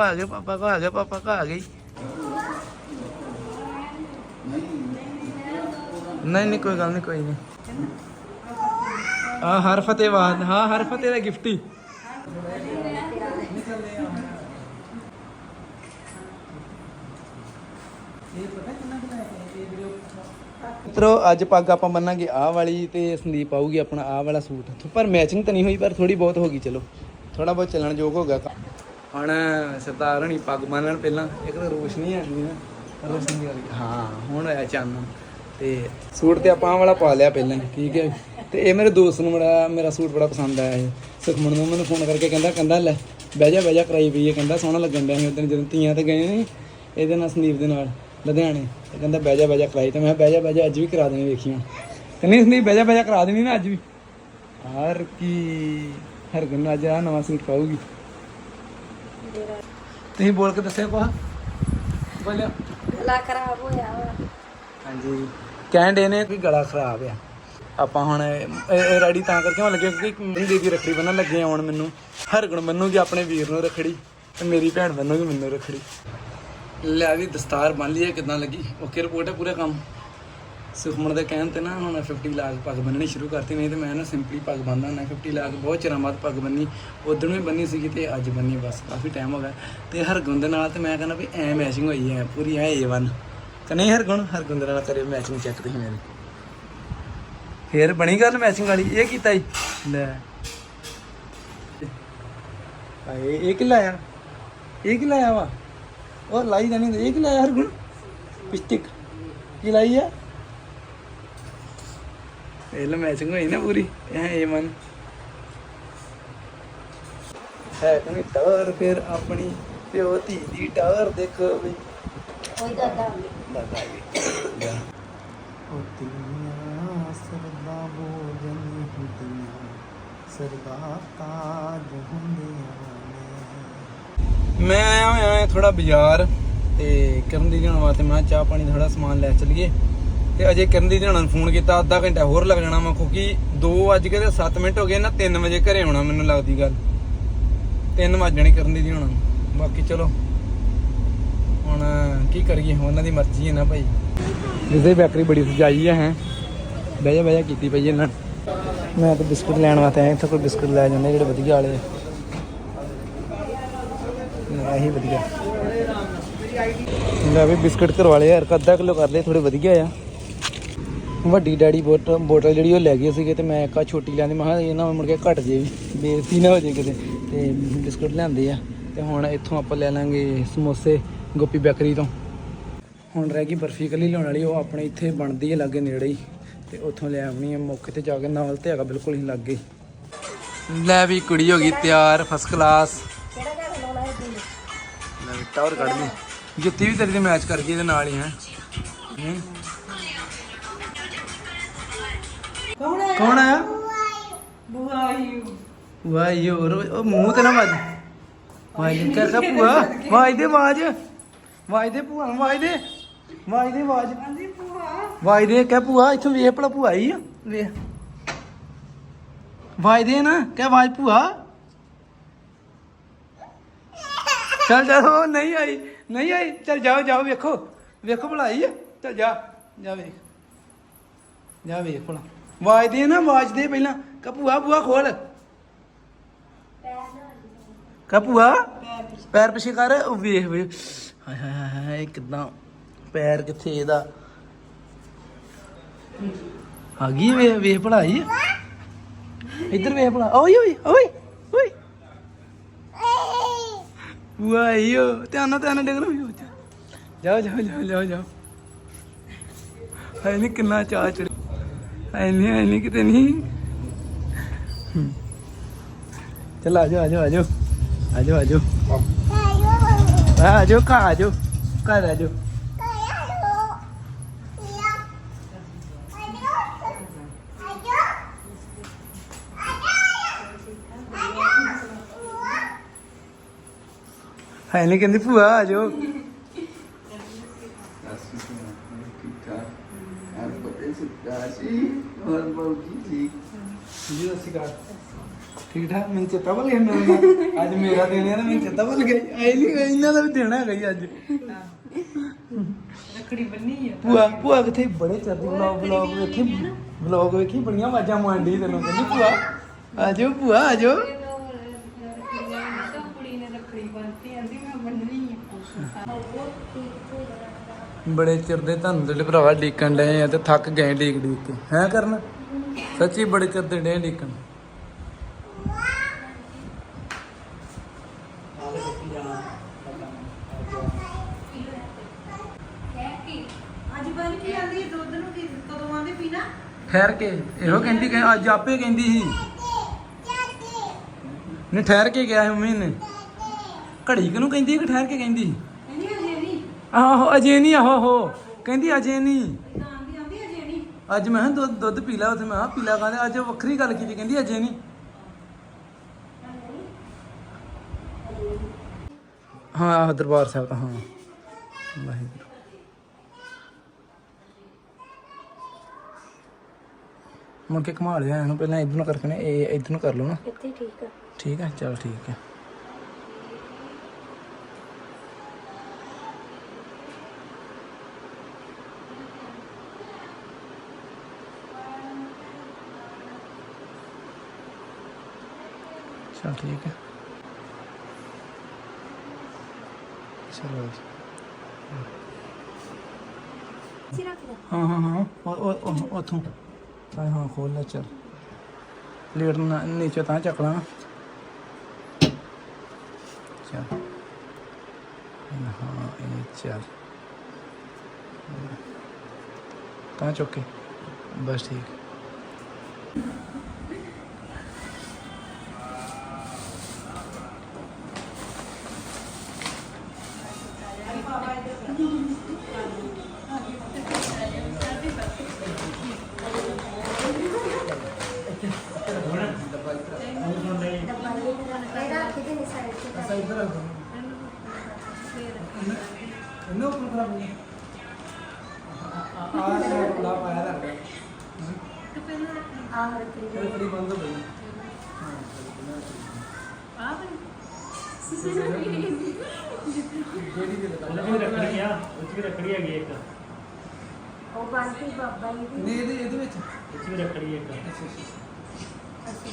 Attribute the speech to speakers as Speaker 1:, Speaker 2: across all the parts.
Speaker 1: ਆ ਗਏ ਪਾਪਾ ਕੋ ਆ ਗਏ ਪਾਪਾ ਕੋ ਆ ਗਈ ਨਹੀਂ ਨਹੀਂ, ਕੋਈ ਗੱਲ ਨਹੀਂ, ਕੋਈ ਨਹੀਂ। ਆ ਹਰ ਫਤਿਹਵਾਦ ਹਾਂ ਹਰ ਫਤਿਹ ਦਾ ਗਿਫਟ ਮਿੱਤਰੋ, ਅੱਜ ਪੱਗ ਆਪਾਂ ਮੰਨਾਂਗੇ ਆਹ ਵਾਲੀ ਤੇ ਸੰਦੀਪ ਆਊਗੀ ਆਪਣਾ ਆਹ ਵਾਲਾ ਸੂਟ। ਪਰ ਮੈਚਿੰਗ ਤਾਂ ਨਹੀਂ ਹੋਈ, ਪਰ ਥੋੜੀ ਬਹੁਤ ਹੋ ਗਈ, ਚਲੋ। ਥੋੜਾ ਬਹੁਤ ਚੱਲਣ ਯੋਗ ਹੋ ਗਿਆ ਹੁਣ ਸਰਦਾਰ ਹਣੀ ਪੱਗ ਬੰਨਣ ਪਹਿਲਾਂ। ਇੱਕ ਤਾਂ ਰੋਸ਼ਨੀ ਆਉਂਦੀ ਨਾ। ਰੋਸ਼ਨੀ ਆ ਗਈ ਹਾਂ ਹੁਣ ਆਇਆ ਚਾਨਣ ਤੇ ਸੂਟ ਤੇ ਆਪਾਂ ਵਾਲਾ ਪਾ ਲਿਆ ਪਹਿਲਾਂ ਹੀ, ਠੀਕ ਹੈ। ਤੇ ਇਹ ਮੇਰੇ ਦੋਸਤ ਨੂੰ ਬੜਾ ਮੇਰਾ ਸੂਟ ਬੜਾ ਪਸੰਦ ਆਇਆ ਇਹ। ਸੁਖਮਨ ਨੂੰ ਮੈਨੂੰ ਫੋਨ ਕਰਕੇ ਕਹਿੰਦਾ ਕਹਿੰਦਾ ਲੈ ਬਹਿ ਜਾ ਬਹਿ ਜਾ ਕਰਾਈ ਪਈ ਹੈ। ਕਹਿੰਦਾ ਸੋਹਣਾ ਲੱਗਣ ਡਿਆ ਸੀ ਉਦੋਂ ਜਦੋਂ ਤੀਆਂ ਤੇ ਗਏ ਨੇ ਇਹਦੇ ਨਾਲ ਸੰਦੀਪ ਦੇ ਨਾਲ ਲੁਧਿਆਣੇ। ਤੇ ਕਹਿੰਦਾ ਬਹਿ ਜਾ ਬਹਿ ਜਾ ਕਰਾਈ। ਤੇ ਮੈਂ ਬਹਿ ਜਾ ਬਹਿ ਜਾ ਅੱਜ ਵੀ ਕਰਾ ਦੇਣੀ ਵੇਖੀਆਂ ਕਹਿੰਦੀ ਸੰਦੀਪ ਬਹਿ ਜਾ ਬਹਿ ਜਾ ਕਰਾ ਦੇਣੀ ਨਾ ਅੱਜ ਵੀ। ਹਰ ਕੀ ਹਰ ਗੰਨਾ ਆਹ ਨਵਾਂ ਸੂਟ ਪਾਉਗੀ ਤੁਸੀਂ ਬੋਲ ਕੇ ਦੱਸਿਆ ਕੋਹ ਬੋਲਿਓ
Speaker 2: ਗਲਾ ਖਰਾਬ ਹੋਇਆ ਵਾ।
Speaker 1: ਹਾਂਜੀ। ਕਹਿਣ ਦੇ ਨੇ ਕਿ ਗਲਾ ਖਰਾਬ ਆ। ਆਪਾਂ ਹੁਣ ਰੈਡੀ ਤਾਂ ਕਰਕੇ ਹੋਣ ਲੱਗੇ ਕਿਉਂਕਿ ਮੇਰੀ ਦੀ ਰੱਖੜੀ ਬੰਨਣ ਲੱਗੇ ਆ ਹੁਣ ਮੈਨੂੰ। ਹਰਗੁਣ ਮੰਨੂਗੀ ਆਪਣੇ ਵੀਰ ਨੂੰ ਰੱਖੜੀ ਤੇ ਮੇਰੀ ਭੈਣ ਬੰਨੂਗੀ ਮੈਨੂੰ ਰੱਖੜੀ। ਲੈ ਵੀ ਦਸਤਾਰ ਬੰਨ ਲਈ ਹੈ ਕਿਦਾਂ ਲੱਗੀ? ਓਕੇ ਰਿਪੋਰਟ ਹੈ ਪੂਰਾ ਕੰਮ? ਸੁਖਮਨ ਦੇ ਕਹਿਣ ਤੇ ਨਾ ਹੁਣ 50 ਲੱਖ ਪੱਗ ਬੰਨਣੀ ਸ਼ੁਰੂ ਕਰਤੀ, ਨਹੀਂ ਤੇ ਮੈਂ ਨਾ ਸਿੰਪਲੀ ਪੱਗ ਬੰਨਦਾ ਨਾ 50 ਲੱਖ ਬਹੁਤ ਚਿਰਾਂ ਬਾਅਦ ਪੱਗ ਬੰਨੀ ਉਦੋਂ ਵੀ ਬੰਨੀ ਸੀਗੀ ਤੇ ਅੱਜ ਬੰਨੀ ਬਸ ਕਾਫੀ ਟਾਈਮ ਹੋ ਗਿਆ। ਤੇ ਹਰਗੁਣ ਦੇ ਨਾਲ ਤੇ ਮੈਂ ਕਹਿੰਦਾ ਵੀ ਐ ਮੈਚਿੰਗ ਹੋਈ ਹੈ ਪੂਰੀ ਐ ਏ1 ਕਿ ਨਹੀਂ ਹਰਗੁਣ? ਹਰਗੁਣ ਦੇ ਨਾਲ ਕਰੇ ਮੈਚਿੰਗ ਚੈੱਕ ਤੁਸੀਂ ਮੇਰੀ। ਫੇਰ ਬਣੀ ਗੱਲ ਮੈਚਿੰਗ ਵਾਲੀ, ਇਹ ਕੀਤਾ ਜੀ ਲੈ। ਆਏ ਇਹ ਕਿ ਲਾਇਆ ਇਹ ਕਿ ਲਾਇਆ ਵਾ? ਉਹ ਲਾਈ ਜਾਣੀ ਇਹ ਕਿ ਲਾਇਆ ਹਰਗੁਣ? ਪਿਸਟਿਕ। ਕੀ ਲਾਈ ਆ? ਇਹ ਲੈ ਮੈਚਿੰਗ ਹੋਈ ਨਾ ਪੂਰੀ ਇਹ ਇਹ ਮਨ। ਹੈ ਕਿ ਟਾਰ ਫਿਰ ਆਪਣੀ ਪਿਓ ਧੀ ਦੀ ਟਾਰ ਦੇਖੋ ਵੀ।
Speaker 2: ਕੋਈ ਦਾਦਾ
Speaker 1: ਦਾਦਾ ਜੀ। ਉਹ ਤੀਆਂ ਸਰਦਾ ਬੋਝਨ ਹੁੰਦੀਆਂ ਸਰਦਾ ਤਾਜ ਹੁੰਦੀਆਂ ਮੈਂ ਆਇਆ ਹੋਇਆ ਥੋੜਾ ਬਾਜ਼ਾਰ ਤੇ ਕਰਨ ਦੀ ਜਾਣ ਵਾਸਤੇ ਮੈਂ ਕਿਹਾ ਚਾਹ ਪਾਣੀ ਥੋੜਾ ਸਮਾਨ ਲੈ ਚੱਲੀਏ। ਤੇ ਅਜੇ ਕਰਨ ਦੀ ਜਾਣ ਨੂੰ ਫੋਨ ਕੀਤਾ ਅੱਧਾ ਘੰਟਾ ਹੋਰ ਲੱਗ ਜਾਣਾ ਵਾ ਕਿਉਂਕਿ 2 ਵਜ ਕੇ ਤੇ 7 ਮਿੰਟ ਹੋ ਗਏ ਨਾ 3 ਵਜੇ ਘਰੇ ਆਉਣਾ ਮੈਨੂੰ ਲੱਗਦੀ ਗੱਲ। 3 ਵਜਣੇ ਕਰਨ ਦੀ ਜਾਣ ਬਾਕੀ ਚਲੋ ਹੁਣ ਕੀ ਕਰੀਏ ਉਹਨਾਂ ਦੀ ਮਰਜ਼ੀ ਹੈ ਨਾ ਭਾਈ। ਜਿੱਦੇ ਬੇਕਰੀ ਬੜੀ ਸਜਾਈ ਹੈ ਹੈ। ਬਹਿ ਜਾ ਬਹਿ ਜਾ ਕੀਤੀ ਪਈ ਇਹਨਾਂ ਨੇ। ਮੈਂ ਤਾਂ ਬਿਸਕੁਟ ਲੈਣ ਵਾਸਤੇ ਆਇਆ ਇੱਥੇ ਕੋਈ ਬਿਸਕੁਟ ਲੈ ਜਾਂਦੇ ਜਿਹੜੇ ਵਧੀਆ ਵਾਲੇ ਇਹੀ ਵਧੀਆ। ਲੈ ਵੀ ਬਿਸਕੁਟ ਕਰਵਾ ਲਏ ਯਾਰ ਅੱਧਾ ਕਿਲੋ ਕਰ ਲਏ ਥੋੜੇ ਵਧੀਆ ਆ। ਵੱਡੀ ਡੈਡੀ ਬੋਟਲ ਬੋਟਲ ਜਿਹੜੀ ਉਹ ਲੈ ਗਏ ਸੀਗੇ ਤੇ ਮੈਂ ਇੱਕ ਆਹ ਛੋਟੀ ਲੈਂਦੀ ਮੈਂ ਕਿਹਾ ਇਹਨਾਂ ਮੁੜ ਕੇ ਘਟ ਜੇ ਵੀ ਬੇਇੱਜ਼ਤੀ ਨਾ ਹੋ ਜੇ ਕਿਤੇ। ਤੇ ਬਿਸਕੁਟ ਲਿਆਂਦੇ ਆ। ਤੇ ਹੁਣ ਇੱਥੋਂ ਆਪਾਂ ਲੈ ਲਾਂਗੇ ਸਮੋਸੇ ਗੋਪੀ ਬੇਕਰੀ ਤੋਂ। ਹੁਣ ਰਹਿ ਗਈ ਬਰਫੀ ਕੱਲੀ ਲਿਆਉਣ ਵਾਲੀ, ਉਹ ਆਪਣੇ ਇੱਥੇ ਬਣਦੀ ਹੈ ਲਾਗੇ ਨੇੜੇ ਹੀ। ਤੇ ਉੱਥੋਂ ਲੈ ਆਉਣੀ ਹੈ ਮੌਕੇ ਤੇ ਜਾ ਕੇ ਨਾਲ ਤੇ ਹੈਗਾ ਬਿਲਕੁਲ ਹੀ ਲੱਗੇ। ਲੈ ਵੀ ਕੁੜੀ ਹੋ ਗਈ ਤਿਆਰ ਫਸਟ ਕਲਾਸ ਲੈ ਟਾਵਰ ਕੱਢ ਲਈ। ਜੁੱਤੀ ਵੀ ਤੇਰੀ ਦੇ ਮੈਚ ਕਰ ਗਈ ਇਹਦੇ ਨਾਲ ਹੀ। ਹੈ।
Speaker 2: ਕੌਣ ਹੈ
Speaker 1: ਕੌਣ ਆਇਆ?
Speaker 2: ਬੁਆਈ।
Speaker 1: ਵਾਈ ਹੋਰ ਉਹ ਮੂੰਹ ਤੇ ਨਾ ਵੱਜ। ਵਾਈ ਕਹ ਕਹ ਭੂਆ ਵਾਈ ਦੇ ਆਵਾਜ਼। ਵਾਈ ਦੇ ਭੂਆ ਵਾਈ ਦੇ। ਵਾਈ ਦੇ ਆਵਾਜ਼।
Speaker 2: ਹਾਂਜੀ ਭੂਆ।
Speaker 1: ਵਾਈ ਦੇ ਕਹਿ ਭੂਆ ਇੱਥੋਂ ਵੇਖ ਭਲਾ ਭੂਆ ਆਈ ਆ। ਵੇਖ। ਵਾਈ ਦੇ ਨਾ ਕਹਿ ਆਵਾਜ਼ ਭੂਆ। ਚੱਲ ਜਾ ਉਹ ਨਹੀਂ ਆਈ ਨਹੀਂ ਆਈ। ਚੱਲ ਜਾਓ ਜਾਓ ਵੇਖੋ। ਵੇਖੋ ਭਲਾ ਆਈ ਆ। ਚੱਲ ਜਾ ਜਾ ਵੇਖ। ਜਾ ਵੇਖ ਭਲਾ। ਆਵਾਜ਼ ਦੇ ਨਾ ਆਵਾਜ਼ਦੇ ਪਹਿਲਾਂ। ਕਪੂਆ, ਭੂਆ ਖੋਲ। ਕਪੂਆ ਪੈਰ ਪਿੱਛੇ ਕਰ। ਉਹ ਵੇਖ ਵੇਖ। ਹਾਏ ਹਾਏ ਹਾਏ ਹਾਏ ਕਿਦਾਂ ਪੈਰ ਕਿੱਥੇ ਇਹਦਾ। ਆ ਗਈ ਵੇ ਵੇਖ ਭਲਾਈ। ਇੱਧਰ ਵੇਖ ਭਲਾ। ਓਏ ਓਏ ਓਏ ਓਏ। ਵਾਈਓ ਧਿਆਨ ਨਾਲ ਧਿਆਨ ਨਾਲ ਡੇਗ ਲਓ ਜਾਓ ਜਾਓ ਜਾਓ ਜਾਓ ਜਾਓ। ਹਾਏ ਨੀ ਕਿੰਨਾ ਚਾਹ ਚੜ ਹਾਏ ਨੀ ਹਾਏ ਨੀ ਕਿਤੇ ਨਹੀਂ ਹਮ। ਚੱਲ ਆ ਜਾਓ ਆ ਜਾਓ ਆ ਜਾਓ ਆ ਜਾਓ ਆ ਜਾਓ ਆ ਜਾਓ ਘਰ ਆ ਜਾਓ ਘਰ ਆ ਜਾਓ ਹਾਏ ਨੀ ਕਹਿੰਦੀ ਭੂਆ ਆ ਜਾਓ ਜੀ? ਅਸੀਂ ਕਰ ਠੀਕ ਠਾਕ? ਮੈਨੂੰ ਚੇਤਾ ਭੁੱਲ ਗਿਆ ਮੇਰਾ ਅੱਜ ਮੇਰਾ ਦਿਨ ਹੈ ਨਾ ਮੈਨੂੰ ਚੇਤਾ ਭੁੱਲ ਗਿਆ। ਆਈ ਨਹੀਂ ਇਹਨਾਂ ਦਾ ਵੀ ਦੇਣਾ ਹੈਗਾ ਜੀ ਅੱਜ।
Speaker 2: ਰੱਖੜੀ ਬੰਨੀ ਆ।
Speaker 1: ਭੂਆ ਭੂਆ ਕਿੱਥੇ ਬੜੇ ਚਰਦੀ ਵਲੌਗ ਵਲੌਗ ਵੇਖੀ ਵਲੌਗ ਵੇਖੀ ਬੜੀਆਂ ਆਵਾਜ਼ਾਂ ਮਾਰਦੀ ਤੈਨੂੰ। ਕਹਿੰਦੀ ਭੂਆ ਆਜੋ ਭੂਆ ਆਜੋ
Speaker 2: ਕੁੜੀ ਨੇ ਰੱਖੜੀ ਬੰਨਤੀ ਆਂਦੀ ਮੈਂ ਬੰਨਣੀ ਆ
Speaker 1: ਬੜੇ ਚਿਰ ਦੇ ਤੁਹਾਨੂੰ ਜਿਹੜੇ ਭਰਾਵਾ ਡੀਕਣ ਡਏ ਆ ਤੇ ਥੱਕ ਗਏ ਡੀਕ ਡੀਕ ਕੇ। ਹੈ ਕਰਨ? ਸੱਚੀ ਬੜੇ ਚਿਰ ਦੇ ਡੇ ਡੀਕਣ। ਠਹਿਰ ਕੇ, ਇਹੋ ਕਹਿੰਦੀ ਕਿ ਅੱਜ ਆਪੇ ਕਹਿੰਦੀ ਸੀ। ਨਹੀਂ, ਠਹਿਰ ਕੇ ਗਿਆ ਸੀ ਮੰਮੀ ਨੇ। ਘੜੀ ਕਿਨੂੰ ਕਹਿੰਦੀ ਕਿ ਠਹਿਰ ਕੇ ਕਹਿੰਦੀ ਸੀ?
Speaker 2: ਨਹੀਂ ਅਜੇ ਨਹੀਂ
Speaker 1: ਆਹੋ ਅਜੇ ਨਹੀਂ ਆਹੋ। ਹੋ ਕਹਿੰਦੀ ਅਜੇ ਨਹੀਂ।
Speaker 2: ਆਂਦੀ ਅਜੇ ਨਹੀਂ
Speaker 1: ਅੱਜ ਮੈਂ ਕਿਹਾ ਦੁੱਧ ਦੁੱਧ ਪੀ ਲਾ ਉੱਥੇ ਮੈਂ ਕਿਹਾ ਪੀ ਲਾ ਕਹਿੰਦੇ ਅੱਜ ਵੱਖਰੀ ਗੱਲ ਕੀਤੀ ਕਹਿੰਦੀ ਅਜੇ ਨਹੀਂ। ਹਾਂ ਆਹ ਦਰਬਾਰ ਸਾਹਿਬ ਤਾਂ ਹਾਂ। ਵਾਹਿਗੁਰੂ। ਮੁੜ ਕੇ ਘੁਮਾ ਲਿਆ ਇਹਨੂੰ ਪਹਿਲਾਂ ਇਧਰ ਨੂੰ ਕਰਕੇ ਨਾ ਇਹ ਇਧਰ ਨੂੰ ਕਰ ਲਓ ਨਾ।
Speaker 2: ਇੱਥੇ ਠੀਕ ਆ।
Speaker 1: ਠੀਕ ਹੈ ਚਲ ਠੀਕ ਹੈ ਚਲ ਠੀਕ ਹੈ ਚਲੋ
Speaker 2: ਸਿਰਾ ਕਿਦਾ
Speaker 1: ਹਾਂ ਹਾਂ ਹਾਂ ਉਹ ਉਹ- ਉਹ ਉਥੋਂ ਹਾਂ ਹਾਂ ਖੋਲ ਲੈ ਚੱਲ ਪਲੇਟ ਨਾ ਨੀਚੇ ਤਾਂ ਚੱਕ ਲਾ ਚੱਲ ਹਾਂ ਇਹ ਚੱਲ ਤਾਂ ਚੁੱਕ ਕੇ ਬਸ ਠੀਕ
Speaker 2: ਇਹਦਾ ਕਿਤੇ ਨਹੀਂ ਸਾਈਡ ਤੇ
Speaker 1: ਅਸਾਂ ਇੱਧਰ ਆ ਇਹਨੂੰ ਉੱਪਰ ਖਰਾਬ ਨਹੀਂ ਆ ਆ ਬੜਾ ਪਾਇਆ ਲੱਗਦਾ
Speaker 2: ਆਹ ਰੱਖੜੀ
Speaker 1: ਇਹ ਬੜੀ ਬੰਦ ਹੋ ਗਈ।
Speaker 2: ਆਹ
Speaker 1: ਜਿਹੜੀ ਦੇ
Speaker 3: ਉਹਦੇ ਵੀ ਰੱਖੜੀ ਆ ਉਹ 'ਚ ਵੀ ਰੱਖੜੀ ਹੈਗੀ ਇੱਕ
Speaker 2: ਉਹ ਬੰਨਤੀ ਬਾਬਾ ਜੀ ਦੀ
Speaker 1: ਨੇ ਇਹਦੇ ਇਹਦੇ ਵਿੱਚ।
Speaker 3: ਇਹ 'ਚ ਵੀ ਰੱਖੜੀ ਇੱਕ
Speaker 1: ਅੱਛਾ ਅੱਛਾ।
Speaker 2: ਅਸੀਂ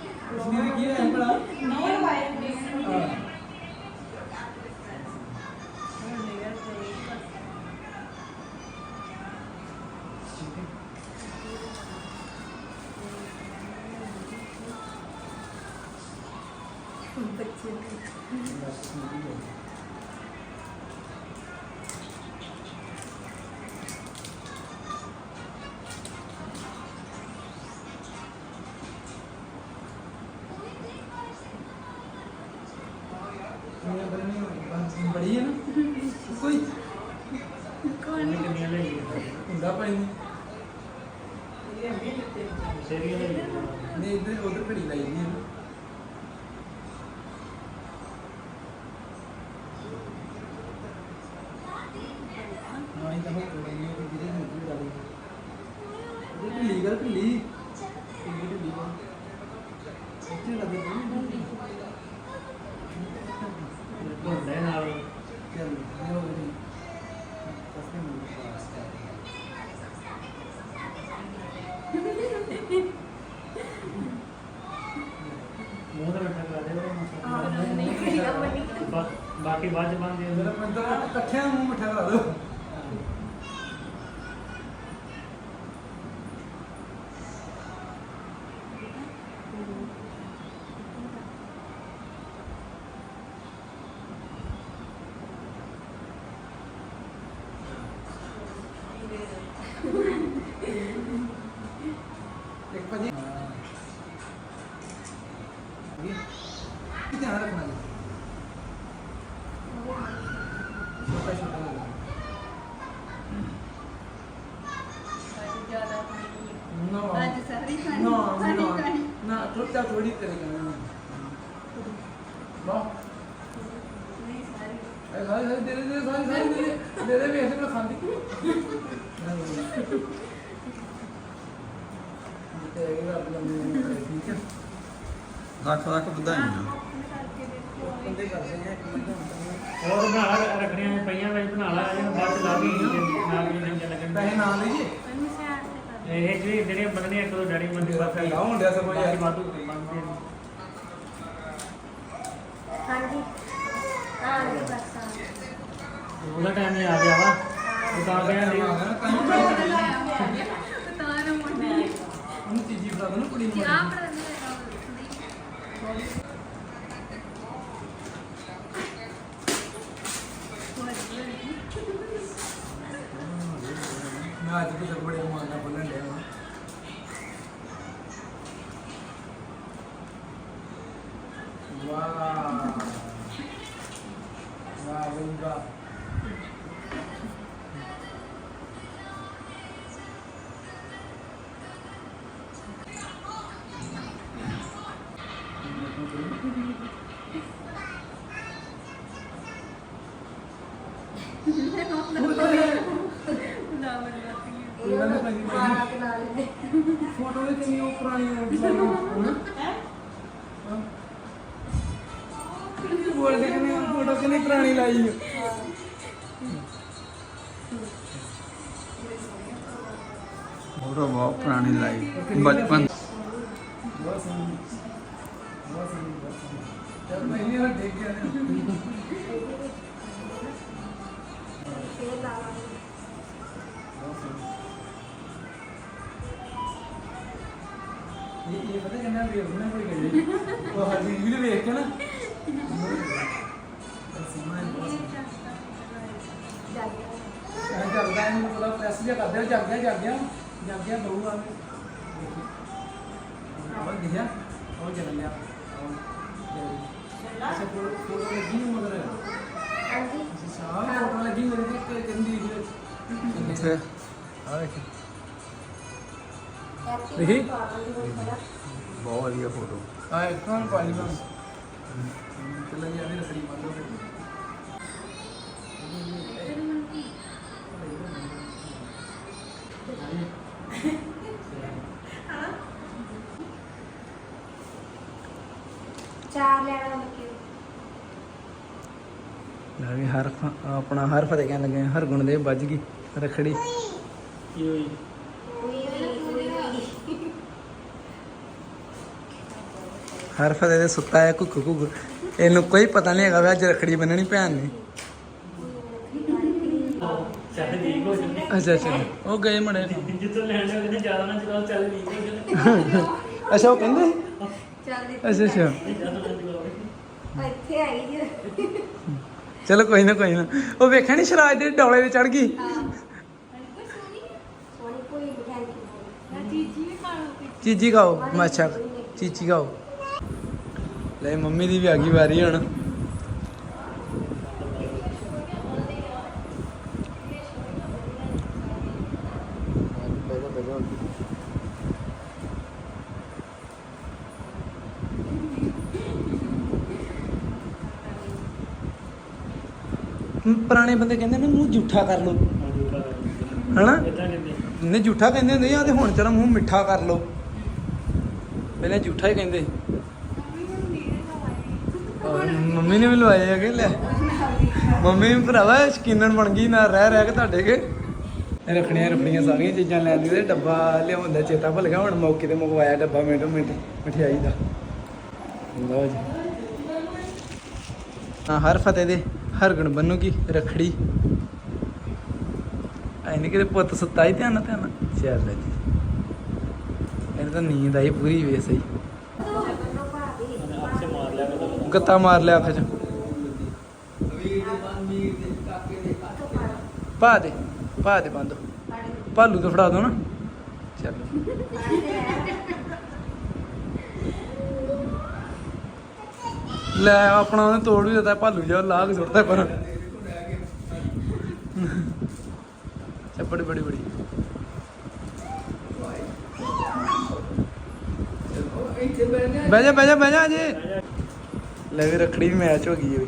Speaker 2: ਨਹੀਂ
Speaker 1: ਇੱਧਰ ਉਧਰ ਘੜੀ ਲਾਈ ਨਹੀਂ ਹੈ ਹਾਂ ਇਹ ਤਾਂ ਹੋ ਗਈ ਨਹੀਂ ਉਹ ਜਿਹਦੇ ਨੂੰ ਵੀ ਡਾਲੀ ਇਹ ਢਿੱਲੀ ਗੱਲ ਢਿੱਲੀ ਢਿੱਲੀ ਢਿੱਲੀ ਗੱਲ ਇੱਥੇ ਲੱਗੇ ਨਹੀਂ
Speaker 3: ਢੋਂਡੇ ਨਾਲ
Speaker 1: ਚੱਲ ਇਹ ਹੋ ਗਈ ਕਸਨੇ ਨੂੰ ਪਾਸ ਕਰ
Speaker 3: ਮੂੰਹ ਤੇ ਬੈਠਾ ਕਰਾ ਦੇ
Speaker 2: ਹਾਂ ਨਹੀਂ ਕਰੀਦਾ ਮੰਨੀ
Speaker 3: ਬਾ- ਬਾਕੀ ਬਾਅਦ ਚ ਬੰਦ ਦੇ
Speaker 1: ਮੇਰਾ ਮੰਦਰ ਇਕੱਠਿਆਂ ਨੂੰ ਮੂੰਹ ਮਿੱਠਾ ਕਰਾ ਦਿਓ ਇੱਕ ਭਾਜੀ ਧਿਆਨ ਰੱਖਣਾ ਜੀ ਛੋਟਾ ਛੋਟਾ ਲੱਗਦਾ
Speaker 2: ਜ਼ਿਆਦਾ ਪਾਣੀ
Speaker 1: ਨਾ
Speaker 2: ਅੱਜ ਸਾਰੀ
Speaker 1: ਨਾ
Speaker 2: ਖਾਣੀ
Speaker 1: ਨਾ ਨਾ ਚਾ ਥੋੜੀ ਤੇਰੇ ਕਹਿਣਾ ਵਾਹ
Speaker 2: ਨਹੀਂ ਸਾਰੀ
Speaker 1: ਇਹ ਸਾਰੀ ਸਾਰੀ ਦੇ ਦੇ ਸਾਰੀ ਸਾਰੀ ਦੇ ਦੇ ਦੇ ਦੇ ਵੇਖ ਤੇ ਖਾਂਦੀ ਤੇ ਇਹ ਰੱਬ ਲੰਮੀ ਠੀਕ ਹੈ
Speaker 4: ਲੱਖ ਲੱਖ ਵਧਾਈਆਂ।
Speaker 1: ਆ
Speaker 3: ਹੋਰ ਬਣਾ ਲਾ ਰੱਖੜੀਆਂ ਪਈਆਂ ਵਿੱਚ ਬਣਾ ਲਾ ਇਹਨੂੰ ਬਾਅਦ ਚ ਲਾ ਕੇ ਨਾ ਵੀ ਨਹੀਂ ਲੱਗਣ
Speaker 1: ਪੈਸੇ ਨਾ ਲਈਏ
Speaker 3: ਇਹ ਜਿਹੜੀ ਜਿਹੜੀਆਂ ਬੰਦਨੀਆਂ ਇੱਕ ਦੋ ਡੈਡੀ ਮੰਦੀ ਬਾਕੀ
Speaker 1: ਲਾਉਣ ਹੁੰਦਿਆ ਸਗੋਂ ਯਾਰ।
Speaker 3: ਵਾਧੂ ਨੇ।
Speaker 2: ਹਾਂਜੀ। ਹਾਂ ਜੀ ਬਸ। ਆ
Speaker 3: ਉਹਦਾ ਟਾਈਮ ਹੀ ਆ ਗਿਆ ਵਾ। ਉਹ ਤਾਂ ਪਿਆ ਨਹੀਂ
Speaker 2: ਤਾਂ ਨਾ ਮੁੰਡੇ
Speaker 1: ਉਹਨੂੰ ਤੀਜੀ ਫੜਾ ਦੋ ਨਾ ਕੁੜੀ ਨੂੰ
Speaker 2: ਚਾਹ ਪੜਾ ਦੇ
Speaker 1: ਮੈਂ ਅੱਜ ਵੀ ਬੜੇ ਮਾਨ ਫੋਟੋ
Speaker 4: ਬਹੁਤ ਪੁਰਾਣੀ ਲਾਈ ਬਚਪਨ
Speaker 1: ਬਹੁਤ ਇਹ ਇਹ ਪਤਾ ਕਿੰਨਾ ਵੀ ਉਹਨਾਂ ਕੋਈ ਗਈ ਉਹ ਹਰਦੀ ਵੀਡੀਓ ਵੇਖ ਕੇ ਨਾ ਸੋਹਣਾ ਇਹਨੂੰ ਪਤਾ ਪ੍ਰੈਸ ਜਿਹਾ ਕਰਦੇ ਆ ਕੇ ਦੇਖੀ ਉਹ ਦਿਖਿਆ ਉਹ ਜਗ ਲਿਆ ਅੱਛਾ ਫੋਟੋ ਫੋਟੋ ਲੱਗੀ ਨਹੀਂ ਮਗਰ ਸਾਹ ਫੋਟੋ ਲੱਗੀ ਮੇਰੇ ਤੇ ਕਹਿੰਦੀ
Speaker 4: ਇੱਥੇ
Speaker 1: ਆ ਦੇਖੀ ਦੇਖੀ
Speaker 4: ਬਹੁਤ ਵਧੀਆ ਫੋਟੋ
Speaker 1: ਆ ਇੱਕ ਨੂੰ ਪਾਲੀ ਬਸ ਚੱਲ ਜਾਂਦੇ ਰਸੜੀ ਬੰਦ ਹੋ ਗਈ
Speaker 2: ਚਾਰ ਲੈਣਾ ਮੁੱਕੀ
Speaker 1: ਲੈ ਵੀ ਹਰ ਆਪਣਾ ਹਰ ਫਤਿਹ ਕਹਿਣ ਲੱਗੇ ਹਰ ਗੁਣ ਦੇ ਵੱਜ ਗਈ ਰਖੜੀ।
Speaker 3: ਕੀ ਹੋਈ?
Speaker 1: ਹਰ ਫਤਿਹ ਦੇ ਸੁੱਤਾ ਹੈ ਕੁੱਕ ਕੁੱਕ ਇਹਨੂੰ ਕੋਈ ਪਤਾ ਨਹੀਂ ਹੈਗਾ ਵੀ ਅੱਜ ਰਖੜੀ ਬੰਨਣੀ ਭੈਣ ਨੇ। ਅੱਛਾ ਅੱਛਾ। ਉਹ ਗਏ ਮੜੇ
Speaker 3: ਜਿੱਥੋਂ ਲੈਣ ਦੇ ਉਹਨੇ ਜ਼ਿਆਦਾ ਨਾ ਚਲਾਓ ਚੱਲ ਠੀਕ ਹੋ ਜੂਗੀ
Speaker 1: ਅੱਛਾ ਉਹ ਕਹਿੰਦੇ?
Speaker 2: ਚੱਲ
Speaker 1: ਅੱਛਾ ਅੱਛਾ।
Speaker 2: ਇੱਥੇ ਆਈ ਜੀ।
Speaker 1: ਚਲੋ ਕੋਈ ਨਾ ਕੋਈ ਨਾ। ਉਹ ਵੇਖਿਆ ਨਹੀਂ ਸ਼ਰਾਜ ਦੇ ਡੋਲੇ ਤੇ ਚੜ ਗਈ? ਚੀਜੀ ਖਾਓ ਮਾਛਾ ਚੀਚੀ ਖਾਓ। ਲੈ ਮੰਮੀ ਦੀ ਵੀ ਆ ਗਈ ਵਾਰੀ ਹੁਣ। ਪੁਰਾਣੇ ਬੰਦੇ ਕਹਿੰਦੇ ਨੇ ਮੂੰਹ ਜੂਠਾ ਕਰ ਲਓ। ਹਨਾ? ਨੇ ਜੂਠਾ ਕਹਿੰਦੇ ਹੁੰਦੇ ਆ ਤੇ ਹੁਣ ਚਲੋ ਮੂੰਹ ਮਿੱਠਾ ਕਰ ਲਓ। ਪਹਿਲੇ ਜੂਠਾ ਹੀ ਕਹਿੰਦੇ। ਮੰਮੀ ਨੇ ਵੀ ਲਵਾਏ ਹੈਗੇ, ਲੈ। ਮੰਮੀ ਭਰਾਵਾ ਸ਼ਕੀਨਣ ਬਣ ਗਈ ਨਾ ਰਹਿ ਰਹਿ ਕੇ ਤੁਹਾਡੇ ਕੇ। ਰੱਖਣੀਆਂ ਰੱਖਣੀਆਂ ਸਾਰੀਆਂ ਚੀਜ਼ਾਂ ਲੈਣ ਦੀ ਤੇ ਡੱਬਾ ਲਿਆਉਂਦਾ ਚੇਤਾ ਭੁੱਲ ਗਿਆ, ਹੁਣ ਮੌਕੇ ਤੇ ਮੰਗਵਾਇਆ ਡੱਬਾ ਮਿੰਟ ਮਿੰਟ ਮਠਿਆਈ ਦਾ। ਲਓ ਜੀ। ਹਾਂ ਹਰ ਫਤਿਹ ਦੇ। ਹਰ ਬੰਨੂਗੀ ਬੰਨੂ ਕੀ ਰਖੜੀ। ਐਨੇ ਕਿਤੇ ਪੁੱਤ ਸੁੱਤਾ ਹੀ ਧਿਆਨ ਨਾਲ। ਧਿਆਨ ਚੱਲ ਜੀ। ਇਹਨੂੰ ਤਾਂ ਨੀਂਦ ਆਈ ਪੂਰੀ ਵੇ ਸਹੀ। ਗੱਤਾ ਮਾਰ ਲਿਆ ਅੱਖ ਪਾ ਦੇ ਪਾ ਦੇ ਬੰਦ। ਭਾਲੂ ਤੋਂ ਫੜਾ ਦੋ ਨਾ। ਚੱਲ। ਲੈ ਆਪਣਾ ਉਹਨੇ ਤੋੜ ਵੀ ਦਿੱਤਾ, ਭਾਲੂ ਜਿਹਾ ਲਾਹ ਕੇ ਸੁੱਟਦਾ ਪਰ। ਚੱਪੜੀ ਬੜੀ ਬੜੀ ਬਹਿ ਜਾ ਬਹਿ ਜਾ ਬਹਿ ਜਾ ਅਜੇ। ਲੈ ਵੀ ਰੱਖੜੀ ਵੀ ਮੈਚ ਹੋ ਗਈ ਏ ਵੀ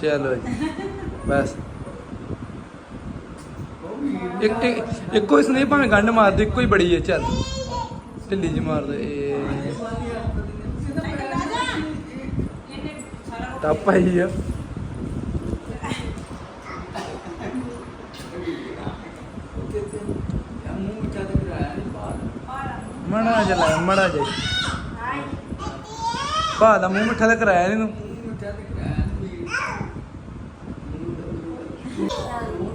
Speaker 1: ਚਲੋ ਜੀ, ਬਸ। ਇੱਕ ਇੱਕੋ ਹੀ ਸਨੇਹ ਭਾਵੇਂ ਗੰਢ ਮਾਰ ਦੇ, ਇੱਕੋ ਹੀ ਬੜੀ ਹੈ, ਚੱਲ। ਢਿੱਲੀ ਜੀ ਮਾਰ ਦੇ। ਇਹ ਟੱਪ ਆਈ ਆ। ਮੜਾ ਜਾ ਲੈ, ਮੜਾ ਜਾ ਭਾ ਦਾ ਮੂੰਹ ਮਿੱਠਾ ਤਾਂ ਕਰਾਇਆ ਨੀ ਤੂੰ।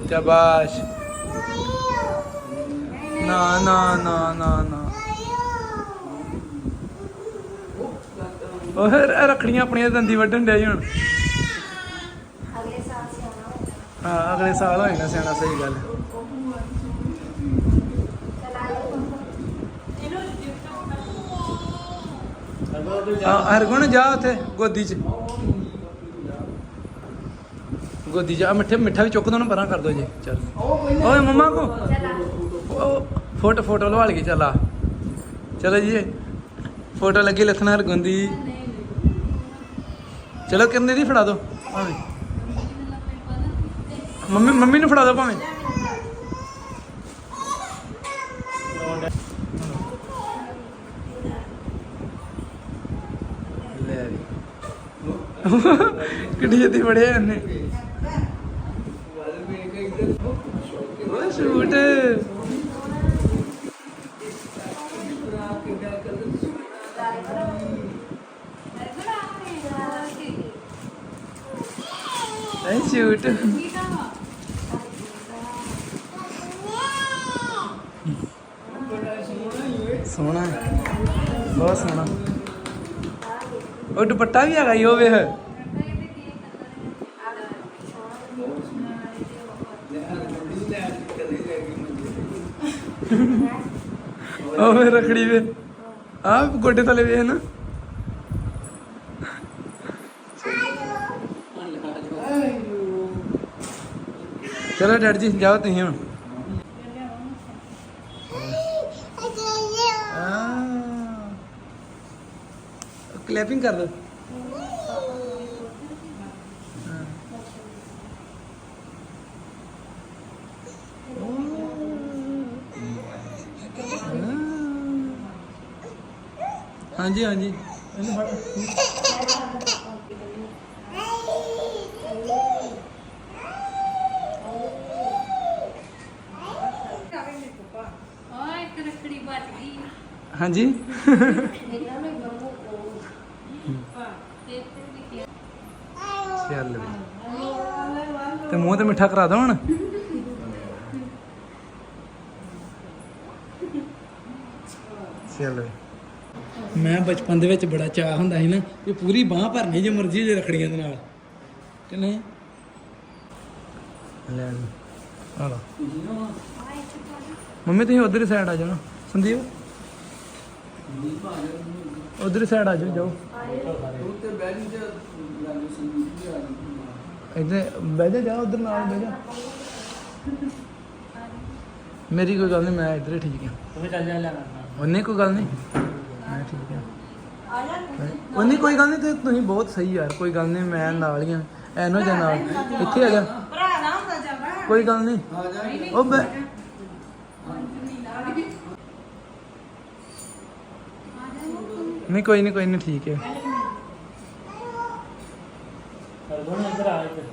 Speaker 1: ਸ਼ਾਬਾਸ਼। ਨਾ ਨਾ ਨਾ ਨਾ ਨਾ। ਉਹ ਰੱਖੜੀਆਂ ਆਪਣੀਆਂ ਦੰਦੀ ਵੱਢਣ ਡਿਆ ਜੀ ਹੁਣ।
Speaker 2: ਅਗਲੇ ਸਾਲ ਸਿਆਣਾ ਹੋਏਗਾ
Speaker 1: ਹਾਂ ਅਗਲੇ ਸਾਲ ਹੋਏਗਾ ਸਿਆਣਾ, ਸਹੀ ਗੱਲ ਹੈ। ਹਰਗੁਣ, ਜਾ ਉੱਥੇ, ਗੋਦੀ 'ਚ। ਗੋਦੀ ਜਾ ਆ ਮਿੱਠੇ, ਮਿੱਠਾ ਵੀ ਚੁੱਕ ਦੋ ਨਾ ਪਰਾਂ ਕਰ ਦੋ ਜੀ, ਚੱਲ। ਓਏ, ਮੰਮਾ ਕੋ। ਫੋਟੋ ਫੋਟੋ ਲਵਾ ਲਈ ਚੱਲ ਚਲੋ ਜੀ ਫੋਟੋ ਲੱਗੀ ਲੱਥਣਾ ਹਰਗੁਣ ਦੀ। ਚਲੋ ਕਿੰਨੇ ਦੀ ਫੜਾ ਦੋ ਭਾਵੇਂ। ਮੰਮੀ ਮੰਮੀ ਨੂੰ ਫੜਾ ਦੋ ਭਾਵੇਂ। ਲੈ ਵੀ। ਕਿੱਡੀ ਜੱਦੀ ਬੜਿਆ ਇਹਨੇ। ਸ਼ੂਟ ਐ ਸ਼ੂਟ ਸੋਹਣਾ ਬਹੁਤ ਸੋਹਣਾ। ਉਹ ਦੁਪੱਟਾ ਵੀ ਹੈਗਾ ਈ, ਉਹ ਵੇਖ। ਉਹ ਰਖੜੀ ਵੇ। ਆ ਗੋਡੇ ਤਲੇ ਵੇਖ ਨਾ। ਚਲੋ ਡੈਡ ਜੀ ਜਾਓ ਤੁਸੀਂ ਹੁਣ। ਕਲੈਪਿੰਗ ਕਰ ਦੋ। ਹਾਂਜੀ ਹਾਂਜੀ। ਇਹਨੂੰ ਫੜ
Speaker 2: ਓਏ ਇੱਕ ਰੱਖੜੀ ਬਚ ਗਈ।
Speaker 1: ਹਾਂਜੀ।
Speaker 2: ਇਹਨਾਂ ਨੇ ਤੇ ਲਿਖਿਆ
Speaker 1: ਚੱਲ ਵੀ। ਤੇ ਮੂੰਹ ਤੇ ਮਿੱਠਾ ਕਰਾ ਦੋ ਹੁਣ। ਚੱਲ ਵੀ। ਮੈਂ ਬਚਪਨ ਦੇ ਵਿੱਚ ਬੜਾ ਚਾਹ ਹੁੰਦਾ ਸੀ ਨਾ ਕਿ ਪੂਰੀ ਬਾਹ ਭਰਨੀ ਜੇ ਮਰਜ਼ੀ ਜੇ ਰਖੜੀਆਂ ਦੇ ਨਾਲ। ਕਿ ਨਹੀਂ? ਲੈ ਵੀ। ਆ ਲਓ ਮੰਮੀ ਤੁਸੀਂ ਉਧਰ ਹੀ ਸਾਈਡ ਆ ਨਾ ਸੰਦੀਪ? ਉਧਰ ਸਾਈਡ ਆ ਜਾਓ ਜਾਓ। ਇੱਥੇ ਬਹਿ ਜਾ ਜਾ ਉਧਰ ਨਾਲ ਬਹਿ ਜਾ। ਮੇਰੀ ਕੋਈ ਗੱਲ ਨਹੀਂ ਮੈਂ ਇੱਧਰ ਹੀ ਠੀਕ ਹਾਂ।
Speaker 3: ਤੂੰ ਚੱਲ ਜਾ ਲੈ ਕਰਨਾ
Speaker 1: ਉਹਨੇ ਕੋਈ ਗੱਲ ਨਹੀਂ? ਮੈਂ ਠੀਕ ਹਾਂ। ਉਹਨੇ ਕੋਈ ਗੱਲ ਨਹੀਂ ਤੇ ਤੁਸੀਂ ਬਹੁਤ ਸਹੀ ਯਾਰ ਕੋਈ ਗੱਲ ਨਹੀਂ ਮੈਂ ਨਾਲ ਹੀ ਆ ਐਨੋ ਜਾਂ ਨਾਲ। ਇੱਥੇ ਆ ਜਾ।
Speaker 2: ਭਰਾ ਨਾ ਹੁੰਦਾ ਜਾਂਦਾ
Speaker 1: ਕੋਈ ਗੱਲ ਨਹੀਂ। ਉਹ ਬੈ ਨਹੀਂ, ਕੋਈ ਨਹੀਂ ਕੋਈ ਨਹੀਂ, ਠੀਕ ਹੈ।
Speaker 3: ਕਰ ਇੱਧਰ ਆ ਇੱਧਰ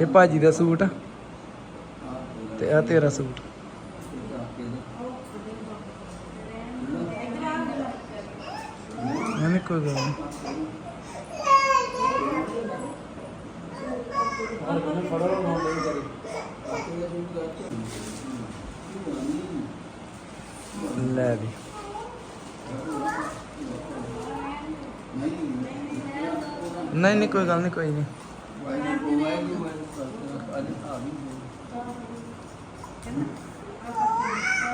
Speaker 1: ਇਹ ਭਾਜੀ ਦਾ ਸੂਟ ਤੇ ਆ ਤੇਰਾ ਸੂਟ। ਨਹੀਂ, ਕੋਈ ਗੱਲ ਨਹੀਂ।
Speaker 3: ਹਰ ਕੋਈ ਨਾ ਲੈ ਕਰੀ
Speaker 1: ਲੈ ਵੀ। ਨਹੀਂ ਨਹੀਂ, ਕੋਈ ਗੱਲ ਨਹੀਂ, ਕੋਈ ਨਹੀਂ।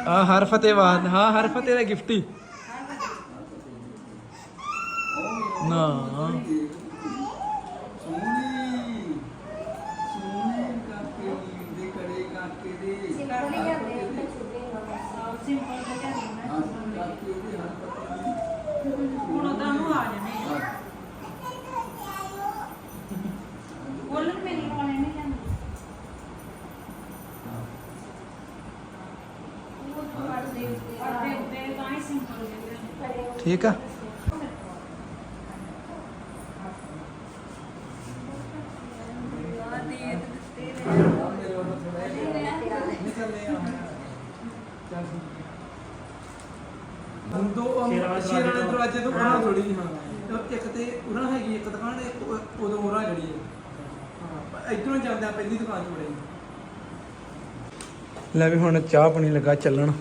Speaker 1: ਆ ਹਰ ਫਤਿਹਵਾਦ ਹਾਂ, ਹਰ ਫਤਿਹ ਦਾ ਗਿਫਟੀ ਨਾ
Speaker 4: ਸੋਹਣੀ ਸੋਹਣੇ ਕਾਕੇ ਦੇ ਕੜੇ ਕਾਕੇ ਦੇ
Speaker 2: ਸਿੰਪਲ ਜਿਹਾ ਕਰਨਾ
Speaker 4: ਕਾਕੇ ਦੇ ਹਰ ਪੱਤੇ
Speaker 2: ਹੁਣ ਉਹਦਾ ਨੂੰ ਆ ਜਾਣੇ ਬੋਲਣ ਮੇਰੀ ਵਾਲੇ ਨਹੀਂ ਜਾਂਦੇ ਉਹ ਪਰਦੇ ਉੱਤੇ ਪਰਦੇ ਉੱਤੇ ਤਾਂ ਹੀ ਸਿੰਪਲ ਜਿਹੇ
Speaker 1: ਠੀਕ ਆ।
Speaker 5: ਹੁਣ ਦੋ ਉਹ
Speaker 3: ਸ਼ੇਰਾਂ ਵਾਲੇ
Speaker 5: ਸ਼ੇਰਾਂ ਵਾਲੇ
Speaker 3: ਦਰਵਾਜ਼ੇ
Speaker 5: ਦਰਵਾਜ਼ੇ ਤੋਂ ਉਹਨਾਂ ਥੋੜੀ ਜਿਹੀ ਹਾਂ। ਉਹ ਇੱਕ ਤੇ ਉਹਨਾਂ ਹੈਗੀ ਇੱਕ ਦੁਕਾਨ ਇੱਕ ਉਹ- ਉਦੋਂ ਉਹਨਾਂ ਜਿਹੜੀ ਹੈ। ਹਾਂ ਇਧਰੋਂ ਜਾਂਦੇ ਆ ਪਹਿਲੀ ਦੁਕਾਨ ਤੋਂ ਬੜੀ।
Speaker 1: ਲੈ ਵੀ ਹੁਣ ਚਾਹ ਪਾਣੀ ਲੱਗਾ ਚੱਲਣ।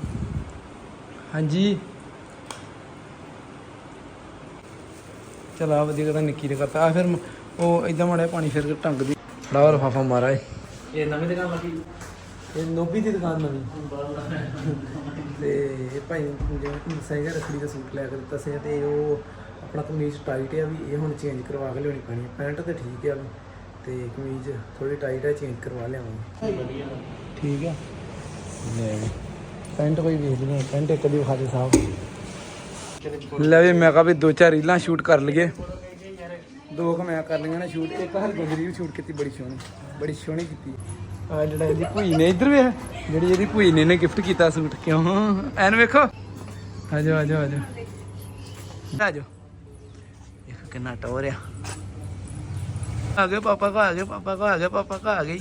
Speaker 1: ਹਾਂਜੀ। ਚਲਾ ਵਧੀਆ ਕਦਾ ਨਿੱਕੀ ਨੇ ਕਰਤਾ ਆ। ਫਿਰ ਮ- ਉਹ ਇਦਾਂ ਮਾੜਾ ਜਿਹਾ ਪਾਣੀ ਫਿਰ ਢੰਗ ਦੀ। ਫੜਾ ਲਫਾਫਾ ਮਾਰਾ ਏ।
Speaker 3: ਇਹ ਨਵੀਂ ਦੁਕਾਨ ਲੱਗੀ।
Speaker 1: ਇਹ ਨੋਬੀ ਦੀ ਦੁਕਾਨ ਨਵੀਂ। ਤੇ ਇਹ ਭਾਈ ਜਿਵੇਂ ਸਹੀਗਾ ਰਖੜੀ ਦਾ ਸੂਟ ਲੈ ਕੇ ਦਿੱਤਾ ਸੀ ਤੇ ਉਹ ਆਪਣਾ ਕਮੀਜ਼ ਟਾਈਟ ਆ ਵੀ ਇਹ ਹੁਣ ਚੇਂਜ ਕਰਵਾ ਕੇ ਲਿਆਉਣੀ ਪੈਣੀ ਹੈ ਪੈਂਟ ਤੇ ਠੀਕ ਆ ਵੀ ਤੇ ਕਮੀਜ਼ ਥੋੜੀ ਟਾਈਟ ਆ ਚੇਂਜ ਕਰਵਾ ਲਿਆਵਾਂਗੇ।
Speaker 3: ਵਧੀਆ
Speaker 1: ਠੀਕ ਆ। ਲੈ ਵੀ। ਪੈਂਟ ਕੋਈ ਵੇਖ ਲਈ ਪੈਂਟ ਇੱਕ ਦੀ ਵਿਖਾ ਦੇ ਸਾਹਿਬ ਲੈ ਵੀ ਮੈਂ ਕਿਹਾ ਵੀ ਦੋ ਚਾਰ ਰੀਲਾਂ ਸ਼ੂਟ ਕਰ ਲਈਏ। ਦੋ ਕੁ ਮੈਂ ਕਰ ਲਈਆਂ ਨੇ ਸ਼ੂਟ। ਇੱਕ ਹਰ ਗਗਰੀ ਸ਼ੂਟ ਕੀਤੀ, ਬੜੀ ਸੋਹਣੀ। ਬੜੀ ਸੋਹਣੀ ਕੀਤੀ। ਆ ਜਿਹੜਾ ਇਹਦੀ ਭੂਈ ਨੇ ਇੱਧਰ ਵੇਖ, ਜਿਹੜੀ ਇਹਦੀ ਭੂਈ ਨੇ ਨੇ ਗਿਫਟ ਕੀਤਾ ਸੂਟ, ਕਿਉਂ? ਐਨ ਵੇਖੋ। ਆ ਜਾਓ ਆ ਜਾਓ ਆ ਜਾਓ। ਆ ਜਾਓ। ਦੇਖੋ ਕਿੰਨਾ ਟੌਰ ਆ। ਗਏ, ਪਾਪਾ ਕੋ ਆ ਗਏ, ਪਾਪਾ ਕੋ ਆ ਗਏ, ਪਾਪਾ ਕੋ ਆ ਗਏ।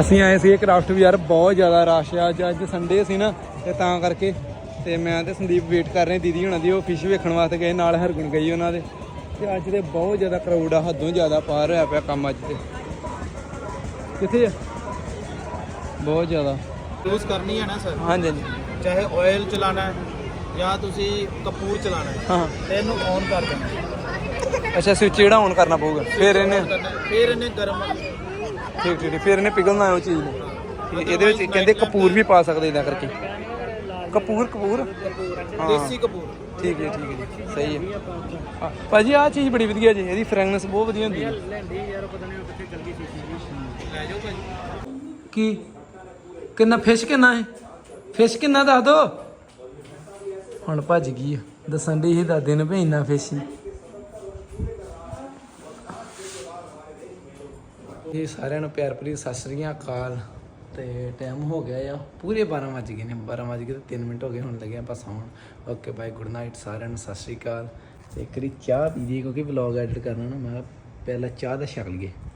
Speaker 1: ਅਸੀਂ ਆਏ ਸੀ ਕਰਾਫਟ ਵੀ ਯਾਰ ਬਹੁਤ ਜ਼ਿਆਦਾ ਰਸ਼ ਆ। ਅੱਜ ਅੱਜ ਸੰਡੇ ਸੀ ਨਾ, ਤੇ ਤਾਂ ਕਰਕੇ ਤੇ ਮੈਂ ਤੇ ਸੰਦੀਪ ਵੇਟ ਕਰ ਰਹੇ ਦੀਦੀ ਹੁਣਾਂ ਦੀ ਉਹ ਫਿਸ਼ ਵੇਖਣ ਵਾਸਤੇ ਗਏ ਨਾਲ ਹਰਗੁਣ ਗਈ ਉਹਨਾਂ ਦੇ। ਤੇ ਅੱਜ ਤੇ ਬਹੁਤ ਜ਼ਿਆਦਾ ਕਰਾਊਡ ਆ ਹੱਦੋਂ ਜ਼ਿਆਦਾ ਪਾਰ ਹੋਇਆ ਪਿਆ ਕੰਮ ਅੱਜ ਤੇ। ਕਿੱਥੇ ਆ? ਬਹੁਤ ਜ਼ਿਆਦਾ।
Speaker 6: ਯੂਜ਼ ਕਰਨੀ ਹੈ ਨਾ ਸਰ
Speaker 1: ਹਾਂਜੀ ਹਾਂਜੀ।
Speaker 6: ਚਾਹੇ ਆਇਲ ਚਲਾਣਾ ਹੈ ਜਾਂ ਤੁਸੀਂ ਕਪੂਰ ਚਲਾਣਾ ਹੈ
Speaker 1: ਹਾਂ।
Speaker 6: ਤੇ ਇਹਨੂੰ ਔਨ ਕਰ ਦੇਣਾ
Speaker 1: ਅੱਛਾ ਸਵਿਚ ਜਿਹੜਾ ਔਨ ਕਰਨਾ ਪਊਗਾ ਫਿਰ ਇਹਨੇ।
Speaker 6: ਫਿਰ ਇਹਨੇ ਗਰਮ
Speaker 1: ਠੀਕ ਠੀਕ ਫਿਰ ਇਹਨੇ ਪਿਘਲਣਾ ਉਹ ਚੀਜ਼ ਨੂੰ। ਇਹਦੇ ਵਿੱਚ ਕਹਿੰਦੇ ਕਪੂਰ ਵੀ ਪਾ ਸਕਦੇ ਇਦਾਂ ਕਰਕੇ। ਕਪੂਰ ਕਪੂਰ?
Speaker 6: ਦੇਸੀ ਕਪੂਰ।
Speaker 1: ਠੀਕ ਹੈ ਠੀਕ ਹੈ ਜੀ। ਸਹੀ ਹੈ। ਭਾਜੀ ਆਹ ਚੀਜ਼ ਬੜੀ ਵਧੀਆ ਜੀ ਇਹਦੀ ਫ੍ਰੈਗਨੈਂਸ ਬਹੁਤ ਵਧੀਆ ਹੁੰਦੀ ਹੈ।
Speaker 3: ਲੈਂਦੀ ਯਾਰ ਪਤਾ ਨਹੀਂ ਕਿੱਥੇ ਚਲ ਗਈ ਸੀ
Speaker 6: ਲੈ ਜਾਓ ਭਾਜੀ
Speaker 1: ਕੀ? ਕਿੰਨਾ ਫਿਸ਼ ਕਿੰਨਾ ਹੈ? ਫਿਸ਼ ਕਿੰਨਾ ਦੱਸ ਦੋ। ਹੁਣ ਭੱਜ ਗਈ ਆ। ਦੱਸਣ ਦੀ ਸੀ ਦਾਦੇ ਨੂੰ ਵੀ ਇੰਨਾ ਫਿਸ਼ ਸੀ ਇਹ ਸਾਰਿਆਂ ਨੂੰ ਪਿਆਰ ਭਰੀ ਸਤਿ ਸ੍ਰੀ ਅਕਾਲ। ਤੇ ਟਾਈਮ ਹੋ ਗਿਆ ਆ ਪੂਰੇ 12 ਵਜ ਗਏ ਨੇ। 12 ਵਜ ਗਏ ਤੇ 3 ਮਿੰਟ ਹੋ ਗਏ ਹੁਣ ਲੱਗਿਆ ਆਪਾਂ ਸੌਣ। ਓਕੇ ਬਾਏ ਗੁੱਡ ਨਾਈਟ ਸਾਰਿਆਂ ਨੂੰ, ਸਤਿ ਸ੍ਰੀ ਅਕਾਲ। ਤੇ ਇੱਕ ਵਾਰੀ ਚਾਹ ਪੀ ਜੀ ਕਿਉਂਕਿ ਵਲੌਗ ਐਡਿਟ ਕਰਨਾ ਨਾ, ਮੈਂ ਪਹਿਲਾਂ ਚਾਹ ਦਾ ਛਕ ਲਈਏ।